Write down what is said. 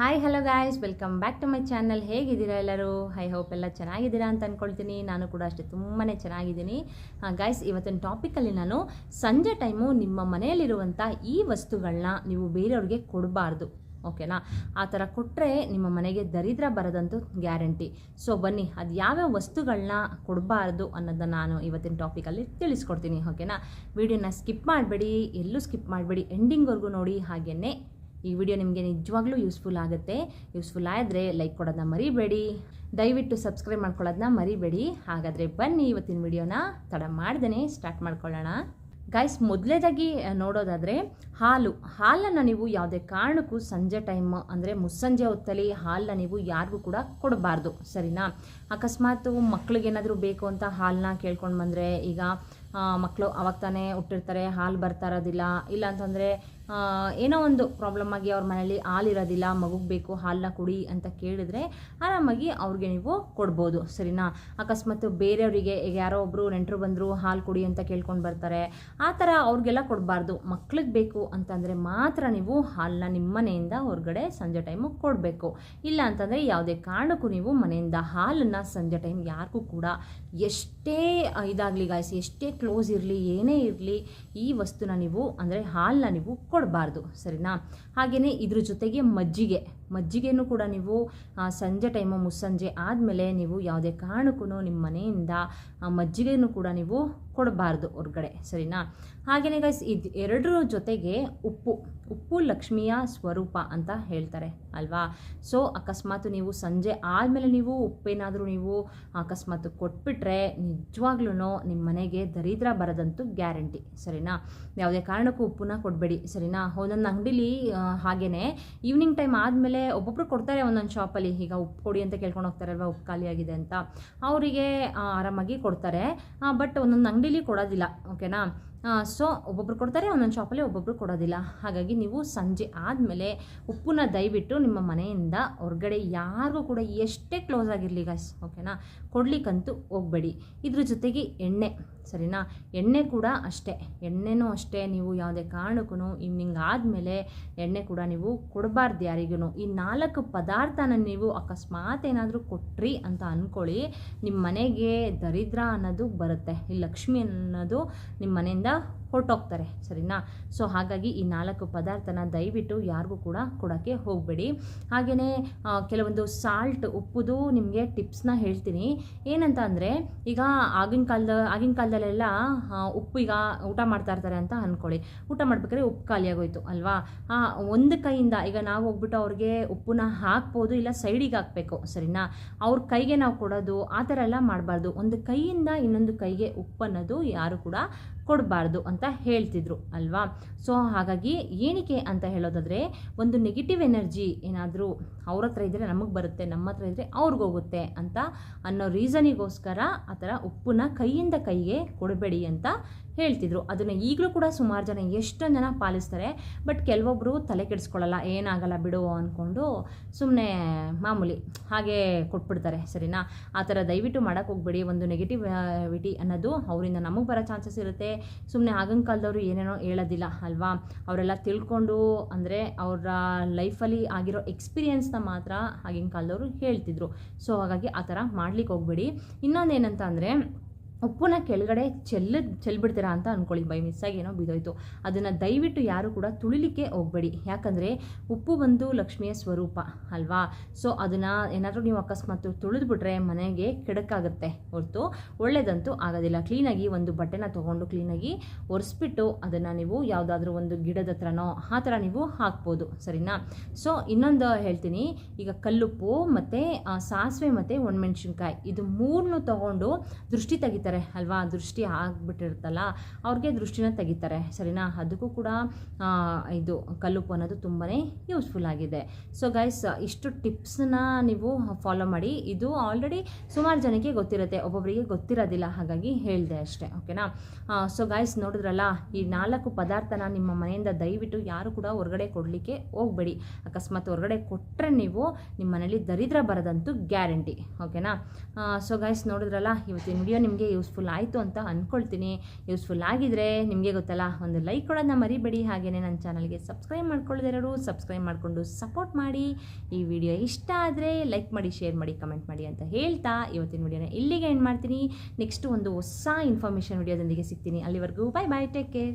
Hi hello guys welcome back to my channel ಹೇಗಿದ್ದೀರಾ ಎಲ್ಲರೂ? I hope ಎಲ್ಲ ಚೆನ್ನಾಗಿದ್ದೀರಾ ಅಂತ ಅಂದ್ಕೊಳ್ತೀನಿ ನಾನು ಕೂಡ ಅಷ್ಟೇ ತುಂಬಾ ಚೆನ್ನಾಗಿದ್ದೀನಿ. ಗಾಯ್ಸ್ ಇವತ್ತಿನ ಟಾಪಿಕಲ್ಲಿ ನಾನು ಸಂಜೆ ಟೈಮು ನಿಮ್ಮ ಮನೆಯಲ್ಲಿರುವಂಥ ಈ ವಸ್ತುಗಳನ್ನ ನೀವು ಬೇರೆಯವ್ರಿಗೆ ಕೊಡಬಾರ್ದು. ಓಕೆನಾ ಆ ಥರ ಕೊಟ್ಟರೆ ನಿಮ್ಮ ಮನೆಗೆ ದರಿದ್ರ ಬರೋದಂತೂ ಗ್ಯಾರಂಟಿ ಸೊ ಬನ್ನಿ, ಅದು ಯಾವ್ಯಾವ ವಸ್ತುಗಳನ್ನ ಕೊಡಬಾರ್ದು ಅನ್ನೋದನ್ನ ನಾನು ಇವತ್ತಿನ ಟಾಪಿಕಲ್ಲಿ ತಿಳಿಸ್ಕೊಡ್ತೀನಿ. ಓಕೆನಾ ವಿಡಿಯೋನ ಸ್ಕಿಪ್ ಮಾಡಬೇಡಿ, ಎಲ್ಲೂ ಸ್ಕಿಪ್ ಮಾಡಬೇಡಿ. ಎಂಡಿಂಗ್ವರೆಗೂ ನೋಡಿ ಹಾಗೆಯೇ ಈ ವಿಡಿಯೋ ನಿಮಗೆ ನಿಜವಾಗ್ಲೂ ಯೂಸ್ಫುಲ್ ಆಗುತ್ತೆ. ಯೂಸ್ಫುಲ್ ಆದರೆ ಲೈಕ್ ಕೊಡೋದನ್ನ ಮರಿಬೇಡಿ. ದಯವಿಟ್ಟು ಸಬ್ಸ್ಕ್ರೈಬ್ ಮಾಡ್ಕೊಳ್ಳೋದನ್ನ ಮರಿಬೇಡಿ. ಹಾಗಾದರೆ ಬನ್ನಿ ಇವತ್ತಿನ ವಿಡಿಯೋನ ತಡ ಮಾಡ್ದೇ ಸ್ಟಾರ್ಟ್ ಮಾಡ್ಕೊಳ್ಳೋಣ. ಗೈಸ್ ಮೊದಲೇದಾಗಿ ನೋಡೋದಾದರೆ ಹಾಲು. ಹಾಲನ್ನು ನೀವು ಯಾವುದೇ ಕಾರಣಕ್ಕೂ ಸಂಜೆ ಟೈಮ್ ಅಂದರೆ ಮುಸ್ಸಂಜೆ ಹೊತ್ತಲ್ಲಿ ಹಾಲನ್ನ ನೀವು ಯಾರಿಗೂ ಕೂಡ ಕೊಡಬಾರ್ದು. ಸರಿನಾ? ಅಕಸ್ಮಾತ್ ಮಕ್ಳಿಗೇನಾದರೂ ಬೇಕು ಅಂತ ಹಾಲನ್ನ ಕೇಳ್ಕೊಂಡು ಬಂದರೆ ಈಗ ಮಕ್ಕಳು ಅವಾಗ ತಾನೇ ಹುಟ್ಟಿರ್ತಾರೆ, ಹಾಲು ಬರ್ತಾ ಇರೋದಿಲ್ಲ. ಇಲ್ಲ ಅಂತಂದರೆ ಏನೋ ಒಂದು ಪ್ರಾಬ್ಲಮ್ ಆಗಿ ಅವ್ರ ಮನೇಲಿ ಹಾಲಿರೋದಿಲ್ಲ ಮಗುಗೆ ಬೇಕು ಹಾಲನ್ನ ಕುಡಿ ಅಂತ ಕೇಳಿದ್ರೆ ಆರಾಮಾಗಿ ಅವ್ರಿಗೆ ನೀವು ಕೊಡ್ಬೋದು, ಸರಿನಾ? ಅಕಸ್ಮಾತ್ ಬೇರೆಯವರಿಗೆ ಈಗ ಯಾರೋ ಒಬ್ಬರು ನೆಂಟರು ಬಂದರು, ಹಾಲು ಕುಡಿ ಅಂತ ಕೇಳ್ಕೊಂಡು ಬರ್ತಾರೆ. ಆ ಥರ ಅವ್ರಿಗೆಲ್ಲ ಕೊಡಬಾರ್ದು. ಮಕ್ಳಿಗೆ ಬೇಕು ಅಂತಂದರೆ ಮಾತ್ರ ನೀವು ಹಾಲನ್ನ ನಿಮ್ಮ ಮನೆಯಿಂದ ಹೊರಗಡೆ ಸಂಜೆ ಟೈಮು ಕೊಡಬೇಕು. ಇಲ್ಲ ಅಂತಂದರೆ ಯಾವುದೇ ಕಾರಣಕ್ಕೂ ನೀವು ಮನೆಯಿಂದ ಹಾಲನ್ನು ಸಂಜೆ ಟೈಮ್ ಯಾರಿಗೂ ಕೂಡ ಎಷ್ಟೇ ಇದಾಗಲಿ ಗಾಯಿಸಿ ಎಷ್ಟೇ ಕ್ಲೋಸ್ ಇರಲಿ, ಏನೇ ಇರಲಿ, ಈ ವಸ್ತುನ ನೀವು, ಅಂದರೆ ಹಾಲನ್ನ ನೀವು ಕೊಡಬಾರ್ದು, ಸರಿನಾ? ಹಾಗೆಯೇ ಇದ್ರ ಜೊತೆಗೆ ಮಜ್ಜಿಗೆ. ಮಜ್ಜಿಗೆನೂ ಕೂಡ ನೀವು ಸಂಜೆ ಟೈಮು ಮುಸ್ಸಂಜೆ ಆದಮೇಲೆ ನೀವು ಯಾವುದೇ ಕಾರಣಕ್ಕೂ ನಿಮ್ಮ ಮನೆಯಿಂದ ಮಜ್ಜಿಗೆನೂ ಕೂಡ ನೀವು ಕೊಡಬಾರ್ದು ಹೊರಗಡೆ, ಸರಿನಾ? ಹಾಗೆಯೇ ಗೈಸ್ ಇದು ಎರಡರ ಜೊತೆಗೆ ಉಪ್ಪು ಉಪ್ಪು ಲಕ್ಷ್ಮಿಯ ಸ್ವರೂಪ ಅಂತ ಹೇಳ್ತಾರೆ ಅಲ್ವಾ? ಸೊ ಅಕಸ್ಮಾತ್ ನೀವು ಸಂಜೆ ಆದಮೇಲೆ ನೀವು ಉಪ್ಪೇನಾದರೂ ನೀವು ಅಕಸ್ಮಾತ್ ಕೊಟ್ಬಿಟ್ರೆ ನಿಜವಾಗ್ಲೂ ನಿಮ್ಮ ಮನೆಗೆ ದರಿದ್ರ ಬರದಂತೂ ಗ್ಯಾರಂಟಿ, ಸರಿನಾ? ಯಾವುದೇ ಕಾರಣಕ್ಕೂ ಉಪ್ಪನ್ನ ಕೊಡಬೇಡಿ, ಸರಿನಾ? ಒಂದೊಂದು ಅಂಗಡಿಲಿ ಹಾಗೇ ಈವ್ನಿಂಗ್ ಟೈಮ್ ಆದಮೇಲೆ ಒಬ್ಬೊಬ್ರು ಕೊಡ್ತಾರೆ ಒಂದೊಂದು ಶಾಪಲ್ಲಿ ಈಗ ಉಪ್ಪು ಕೊಡಿ ಅಂತ ಕೇಳ್ಕೊಂಡು ಹೋಗ್ತಾರಲ್ವ, ಉಪ್ಪು ಖಾಲಿಯಾಗಿದೆ ಅಂತ, ಅವರಿಗೆ ಆರಾಮಾಗಿ ಕೊಡ್ತಾರೆ. ಬಟ್ ಒಂದೊಂದು ಅಂಗಡಿಲಿ ಕೊಡೋದಿಲ್ಲ ಓಕೆನಾ ಸೊ ಒಬ್ಬೊಬ್ರು ಕೊಡ್ತಾರೆ, ಒಂದೊಂದು ಶಾಪಲ್ಲಿ ಒಬ್ಬೊಬ್ರು ಕೊಡೋದಿಲ್ಲ. ಹಾಗಾಗಿ ನೀವು ಸಂಜೆ ಆದಮೇಲೆ ಉಪ್ಪನ್ನ ದಯವಿಟ್ಟು ನಿಮ್ಮ ಮನೆಯಿಂದ ಹೊರಗಡೆ ಯಾರಿಗೂ ಕೂಡ ಎಷ್ಟೇ ಕ್ಲೋಸ್ ಆಗಿರಲಿ ಗಾಯ್ಸ್ ಓಕೆನಾ ಕೊಡ್ಲಿಕ್ಕಂತೂ ಹೋಗಬೇಡಿ. ಇದ್ರ ಜೊತೆಗೆ ಎಣ್ಣೆ, ಸರಿನಾ? ಎಣ್ಣೆ ಕೂಡ ಅಷ್ಟೇ. ಎಣ್ಣೆನೂ ಅಷ್ಟೇ, ನೀವು ಯಾವುದೇ ಕಾರಣಕ್ಕೂ ಈವ್ನಿಂಗ್ ಆದಮೇಲೆ ಎಣ್ಣೆ ಕೂಡ ನೀವು ಕೊಡಬಾರ್ದು ಯಾರಿಗೂ ಈ ನಾಲ್ಕು ಪದಾರ್ಥನ ನೀವು ಅಕಸ್ಮಾತ್ ಏನಾದರೂ ಕೊಟ್ರಿ ಅಂತ ಅಂದ್ಕೊಳ್ಳಿ ನಿಮ್ಮ ಮನೆಗೆ ದರಿದ್ರ ಅನ್ನೋದು ಬರುತ್ತೆ. ಈ ಲಕ್ಷ್ಮಿ ಅನ್ನೋದು ನಿಮ್ಮ ಮನೆಯಿಂದ ಹೊರಟೋಗ್ತಾರೆ, ಸರಿನಾ? ಸೊ, ಹಾಗಾಗಿ ಈ ನಾಲ್ಕು ಪದಾರ್ಥನ ದಯವಿಟ್ಟು ಯಾರಿಗೂ ಕೂಡ ಕೊಡೋಕ್ಕೆ ಹೋಗಬೇಡಿ. ಹಾಗೆಯೇ ಕೆಲವೊಂದು ಸಾಲ್ಟ್ ಉಪ್ಪುದು ನಿಮಗೆ ಟಿಪ್ಸ್ನ ಹೇಳ್ತೀನಿ. ಏನಂತ ಅಂದರೆ, ಈಗ ಆಗಿನ ಕಾಲದ, ಆಗಿನ ಕಾಲದಲ್ಲೆಲ್ಲ ಉಪ್ಪು ಈಗ ಊಟ ಮಾಡ್ತಾ ಇರ್ತಾರೆ ಅಂತ ಅಂದ್ಕೊಳ್ಳಿ ಊಟ ಮಾಡ್ಬೇಕಾದ್ರೆ ಉಪ್ಪು ಖಾಲಿಯಾಗೋಯ್ತು, ಅಲ್ವಾ? ಒಂದು ಕೈಯಿಂದ, ಈಗ ನಾವು ಹೋಗ್ಬಿಟ್ಟು ಅವ್ರಿಗೆ ಉಪ್ಪನ್ನ ಹಾಕ್ಬೋದು ಇಲ್ಲ ಸೈಡಿಗೆ ಹಾಕ್ಬೇಕು, ಸರಿನಾ? ಅವ್ರ ಕೈಗೆ ನಾವು ಕೊಡೋದು, ಆ ಥರ ಎಲ್ಲ ಮಾಡಬಾರ್ದು. ಒಂದು ಕೈಯಿಂದ ಇನ್ನೊಂದು ಕೈಗೆ ಉಪ್ಪು ಅನ್ನೋದು ಯಾರು ಕೂಡ ಕೊಡಬಾರ್ದು. ಅಂತ ಹೇಳ್ತಿದ್ರು, ಅಲ್ವಾ? ಸೊ ಹಾಗಾಗಿ ಏನಕ್ಕೆ ಅಂತ ಹೇಳೋದಾದರೆ, ಒಂದು ನೆಗೆಟಿವ್ ಎನರ್ಜಿ ಏನಾದರೂ ಅವ್ರ ಹತ್ರ ಇದ್ದರೆ ನಮಗೆ ಬರುತ್ತೆ, ನಮ್ಮ ಹತ್ರ ಇದ್ದರೆ ಅವ್ರಿಗೋಗುತ್ತೆ ಅಂತ ಅನ್ನೋ ರೀಸನಿಗೋಸ್ಕರ ಆ ಥರ ಉಪ್ಪನ್ನ ಕೈಯಿಂದ ಕೈಗೆ ಕೊಡಬೇಡಿ ಅಂತ ಹೇಳ್ತಿದ್ರು. ಅದನ್ನು ಈಗಲೂ ಕೂಡ ಸುಮಾರು ಜನ ಎಷ್ಟೊಂದು ಜನ ಪಾಲಿಸ್ತಾರೆ. ಬಟ್ ಕೆಲವೊಬ್ಬರು ತಲೆ ಕೆಡಿಸ್ಕೊಳ್ಳಲ್ಲ ಏನಾಗಲ್ಲ ಬಿಡು ಅಂದ್ಕೊಂಡು ಸುಮ್ಮನೆ ಮಾಮೂಲಿ ಹಾಗೆ ಕೊಟ್ಬಿಡ್ತಾರೆ, ಸರಿನಾ? ಆ ಥರ ದಯವಿಟ್ಟು ಮಾಡೋಕ್ಕೆ ಹೋಗ್ಬೇಡಿ. ಒಂದು ನೆಗೆಟಿವಿಟಿ ಅನ್ನೋದು ಅವರಿಂದ ನಮಗೆ ಬರೋ ಚಾನ್ಸಸ್ ಇರುತ್ತೆ. ಸುಮ್ಮನೆ ಆಗಿನ ಕಾಲದವರು ಏನೇನೋ ಹೇಳೋದಿಲ್ಲ, ಅಲ್ವಾ? ಅವರೆಲ್ಲ ತಿಳ್ಕೊಂಡು ಅಂದರೆ ಅವರ ಲೈಫಲ್ಲಿ ಆಗಿರೋ ಎಕ್ಸ್ಪೀರಿಯೆನ್ಸ್ನ ಮಾತ್ರ ಆಗಿನ ಕಾಲದವರು ಹೇಳ್ತಿದ್ರು. ಸೊ ಹಾಗಾಗಿ ಆ ಥರ ಮಾಡ್ಲಿಕ್ಕೆ ಹೋಗ್ಬೇಡಿ. ಇನ್ನೊಂದು ಏನಂತ ಅಂದರೆ ಉಪ್ಪನ್ನ ಕೆಳಗಡೆ ಚೆಲ್ಲ ಚೆಲ್ಬಿಡ್ತೀರಾ ಅಂತ ಅಂದ್ಕೊಳ್ಳಿ ಬೈ ಮಿಸ್ಸಾಗಿ ಏನೋ ಬಿದ್ದೋಯ್ತು. ಅದನ್ನು ದಯವಿಟ್ಟು ಯಾರು ಕೂಡ ತುಳಿಲಿಕ್ಕೆ ಹೋಗಬೇಡಿ. ಯಾಕಂದರೆ ಉಪ್ಪು ಬಂದು ಲಕ್ಷ್ಮಿಯ ಸ್ವರೂಪ, ಅಲ್ವಾ? ಸೊ ಅದನ್ನು ಏನಾದರೂ ನೀವು ಅಕಸ್ಮಾತ್ ತುಳಿದ್ಬಿಟ್ರೆ ಮನೆಗೆ ಕೆಡಕಾಗುತ್ತೆ ಹೊರತು. ಒಳ್ಳೆಯದಂತೂ ಆಗೋದಿಲ್ಲ. ಕ್ಲೀನಾಗಿ ಒಂದು ಬಟ್ಟೆನ ತೊಗೊಂಡು ಕ್ಲೀನಾಗಿ ಒರೆಸ್ಬಿಟ್ಟು ಅದನ್ನು ನೀವು ಯಾವುದಾದ್ರೂ ಒಂದು ಗಿಡದ ಹತ್ರನೋ, ಆ ಥರ ನೀವು ಹಾಕ್ಬೋದು. ಸರಿನಾ? ಸೊ ಇನ್ನೊಂದು ಹೇಳ್ತೀನಿ. ಈಗ ಕಲ್ಲುಪ್ಪು ಮತ್ತು ಸಾಸಿವೆ ಮತ್ತು ಒಣಮೆಣ್ಸಿನ್ಕಾಯಿ. ಇದು ಮೂರನ್ನು ತೊಗೊಂಡು ದೃಷ್ಟಿ ತೆಗಿತಾರೆ. ಅಲ್ವಾ? ದೃಷ್ಟಿ ಆಗಿಬಿಟ್ಟಿರುತ್ತಲ್ಲ, ಅವ್ರಿಗೆ ದೃಷ್ಟಿನ ತೆಗಿತಾರೆ. ಸರಿನಾ? ಅದಕ್ಕೂ ಕೂಡ ಇದು ಕಲ್ಲುಪು ಅನ್ನೋದು ತುಂಬಾ ಯೂಸ್ಫುಲ್ ಆಗಿದೆ. ಸೊ ಗೈಸ್ ಇಷ್ಟು ಟಿಪ್ಸನ್ನ ನೀವು ಫಾಲೋ ಮಾಡಿ. ಇದು ಆಲ್ರೆಡಿ ಸುಮಾರು ಜನಕ್ಕೆ ಗೊತ್ತಿರುತ್ತೆ ಒಬ್ಬೊಬ್ಬರಿಗೆ ಗೊತ್ತಿರೋದಿಲ್ಲ, ಹಾಗಾಗಿ ಹೇಳಿದೆ ಅಷ್ಟೇ ಓಕೆನಾ ಸೊ ಗಾಯ್ಸ್ ನೋಡಿದ್ರಲ್ಲ, ಈ ನಾಲ್ಕು ಪದಾರ್ಥನ ನಿಮ್ಮ ಮನೆಯಿಂದ ದಯವಿಟ್ಟು ಯಾರು ಕೂಡ ಹೊರಗಡೆ ಕೊಡಲಿಕ್ಕೆ ಹೋಗಬೇಡಿ. ಅಕಸ್ಮಾತ್ ಹೊರಗಡೆ ಕೊಟ್ಟರೆ ನೀವು ನಿಮ್ಮ ಮನೇಲಿ ದರಿದ್ರ ಬರೋದಂತೂ ಗ್ಯಾರಂಟಿ ಓಕೆನಾ ಸೊ ಗಾಯ್ಸ್ ನೋಡಿದ್ರಲ್ಲ, ಇವತ್ತಿನ ವಿಡಿಯೋ ನಿಮಗೆ ಯೂಸ್ಫುಲ್ ಆಯಿತು ಅಂತ ಅಂದ್ಕೊಳ್ತೀನಿ ಯೂಸ್ಫುಲ್ ಆಗಿದ್ರೆ ನಿಮಗೆ ಗೊತ್ತಲ್ಲ, ಒಂದು ಲೈಕ್ ಕೊಡೋದನ್ನ ಮರಿಬೇಡಿ. ಹಾಗೆಯೇ ನನ್ನ ಚಾನಲ್ಗೆ ಸಬ್ಸ್ಕ್ರೈಬ್ ಮಾಡ್ಕೊಳ್ಳೋದಿರೋರು ಸಬ್ಸ್ಕ್ರೈಬ್ ಮಾಡಿಕೊಂಡು ಸಪೋರ್ಟ್ ಮಾಡಿ. ಈ ವಿಡಿಯೋ ಇಷ್ಟ ಆದರೆ ಲೈಕ್ ಮಾಡಿ, ಶೇರ್ ಮಾಡಿ, ಕಮೆಂಟ್ ಮಾಡಿ ಅಂತ ಹೇಳ್ತಾ ಇವತ್ತಿನ ವಿಡಿಯೋನ ಇಲ್ಲಿಗೆ ಎಂಡ್ ಮಾಡ್ತೀನಿ. ನೆಕ್ಸ್ಟ್ ಒಂದು ಹೊಸ ಇನ್ಫಾರ್ಮೇಷನ್ ವಿಡಿಯೋದೊಂದಿಗೆ ಸಿಗ್ತೀನಿ. ಅಲ್ಲಿವರೆಗೂ ಬೈ ಬಾಯ್ ಟೇಕ್ ಕೇರ್